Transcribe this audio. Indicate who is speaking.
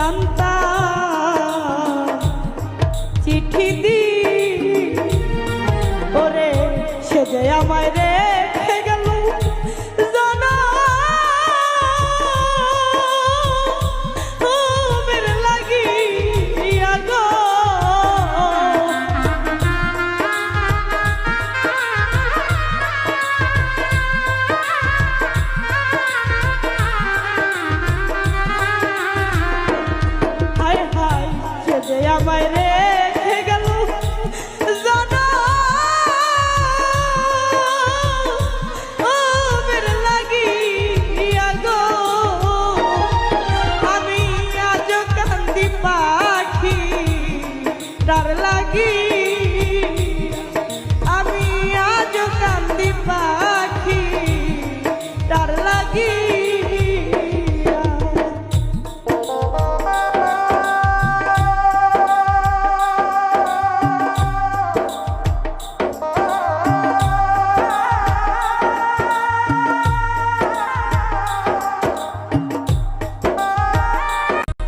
Speaker 1: সন্তান চিঠি দি ওরে সে যে আমায় রে আমায় রেখে গেল। জানা আমি আজ কান্দি পাখি, তার লাগি। আমি আজ কান্দি পাখি, তার লাগি।